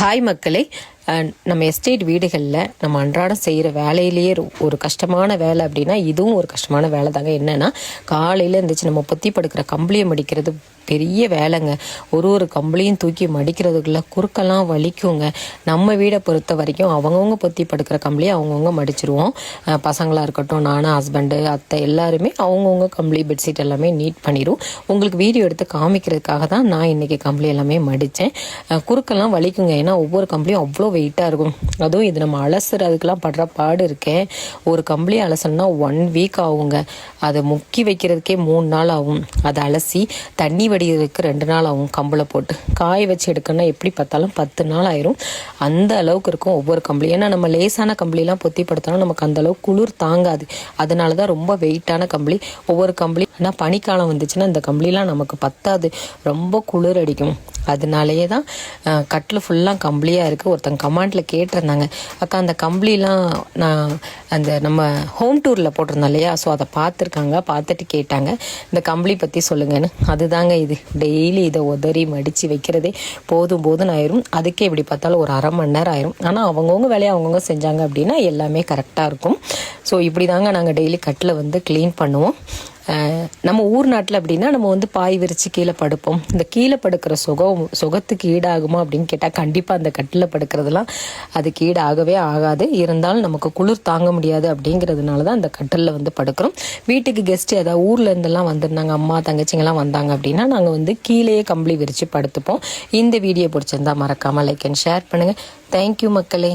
Hi மக்களே. நம்ம estate வீடுகளில் நம்ம அன்றாடம் செய்கிற வேலையிலேயே ஒரு- ஒரு கஷ்டமான வேலை அப்படின்னா இதுவும் ஒரு கஷ்டமான வேலை தாங்க என்னென்னா காலையில் இருந்துச்சு நம்ம பொத்தி படுக்கிற கம்பளியை மடிக்கிறது பெரிய வேலைங்க. ஒரு ஒரு கம்பளையும் தூக்கி மடிக்கிறதுக்குள்ள குறுக்கெல்லாம் வலிக்குங்க. நம்ம வீடை பொறுத்த வரைக்கும் அவங்கவுங்க பொத்தி படுக்கிற கம்பளியை அவங்கவுங்க மடிச்சிருவோம். பசங்களாக பசங்களா இருக்கட்டும் நானும் ஹஸ்பண்டு அத்தை எல்லாருமே அவங்கவுங்க கம்பளி பெட்ஷீட் எல்லாமே நீட் பண்ணிடுவோம் உங்களுக்கு வீடியோ எடுத்து காமிக்கிறதுக்காக தான் நான் இன்றைக்கி கம்பளி எல்லாமே மடித்தேன் குறுக்கெல்லாம் வலிக்குங்க. ஏன்னா ஒவ்வொரு கம்பளியும் அவ்வளோ வெயிட்டாக இருக்கும். அதுவும் இது நம்ம அலசுறதுக்கெல்லாம் படுற பாடு இருக்கேன் ஒரு கம்பளி அலசணும்னா ஒன் வீக் ஆகுங்க. அதை முக்கி வைக்கிறதுக்கே மூணு நாள் ஆகும். அதை அலசி தண்ணி வடிகிறதுக்கு ரெண்டு நாள் ஆகும் கம்பளை போட்டு. காய வச்சு எடுக்கணும்னா எப்படி பார்த்தாலும் பத்து நாள் ஆயிரும். அந்த அளவுக்கு இருக்கும் ஒவ்வொரு கம்பளி. ஏன்னா நம்ம லேசான கம்பளிலாம் பொத்தி படுத்தோம்னா நமக்கு அந்த அளவுக்கு குளிர் தாங்காது. அதனால தான் ரொம்ப வெயிட்டான கம்பளி. ஒவ்வொரு கம்பளி ஆனால் பனிக்காலம் வந்துச்சுன்னா இந்த கம்பளிலாம் நமக்கு பத்தாது. ரொம்ப குளிர் அடிக்கும். அதனாலேயே தான் கட்டில் ஃபுல்லாக கம்பளியாக இருக்குது ஒருத்தங்க கமாண்டில் கேட்டிருந்தாங்க. அக்கா அந்த கம்பளிலாம் நான் அந்த நம்ம ஹோம் டூரில் போட்டிருந்தோம் இல்லையா? ஸோ அதை பார்த்துருக்காங்க. பார்த்துட்டு கேட்டாங்க. இந்த கம்பளி பற்றி சொல்லுங்கன்னு. அதுதாங்க இது. டெய்லி இதை உதறி மடித்து வைக்கிறதே போதும் போதும் ஆயிரும். அதுக்கே இப்படி பார்த்தாலும் ஒரு அரை மணி நேரம் ஆயிரும். ஆனால் அவங்கவுங்க வேலையை அவங்கவுங்க செஞ்சாங்க அப்படின்னா எல்லாமே கரெக்டாக இருக்கும். ஸோ இப்படி தாங்க நாங்கள் டெய்லி கட்டில் வந்து க்ளீன் பண்ணுவோம். நம்ம ஊர் நாட்டில் அப்படின்னா நம்ம வந்து பாய் விரித்து கீழே படுப்போம். இந்த கீழே படுக்கிற சுகம் சுகத்துக்கு ஈடாகுமா அப்படின்னு கேட்டால் கண்டிப்பாக அந்த கட்டில் படுக்கிறதுலாம் அதுக்கு ஈடாகவே ஆகாது. இருந்தாலும் நமக்கு குளிர் தாங்க முடியாது அப்படிங்கிறதுனால தான் அந்த கட்டிலில் வந்து படுக்கிறோம். வீட்டுக்கு கெஸ்ட் ஏதாவது ஊர்லேருந்துலாம் இருந்தெல்லாம் வந்திருந்தாங்க அம்மா தங்கச்சிங்கெல்லாம் வந்தாங்க அப்படின்னா நாங்கள் வந்து கீழேயே கம்பளி விரித்து படுத்துப்போம். இந்த வீடியோ பிடிச்சிருந்தா மறக்காமல் லைக் அண்ட் ஷேர் பண்ணுங்கள் தேங்க்யூ மக்களே.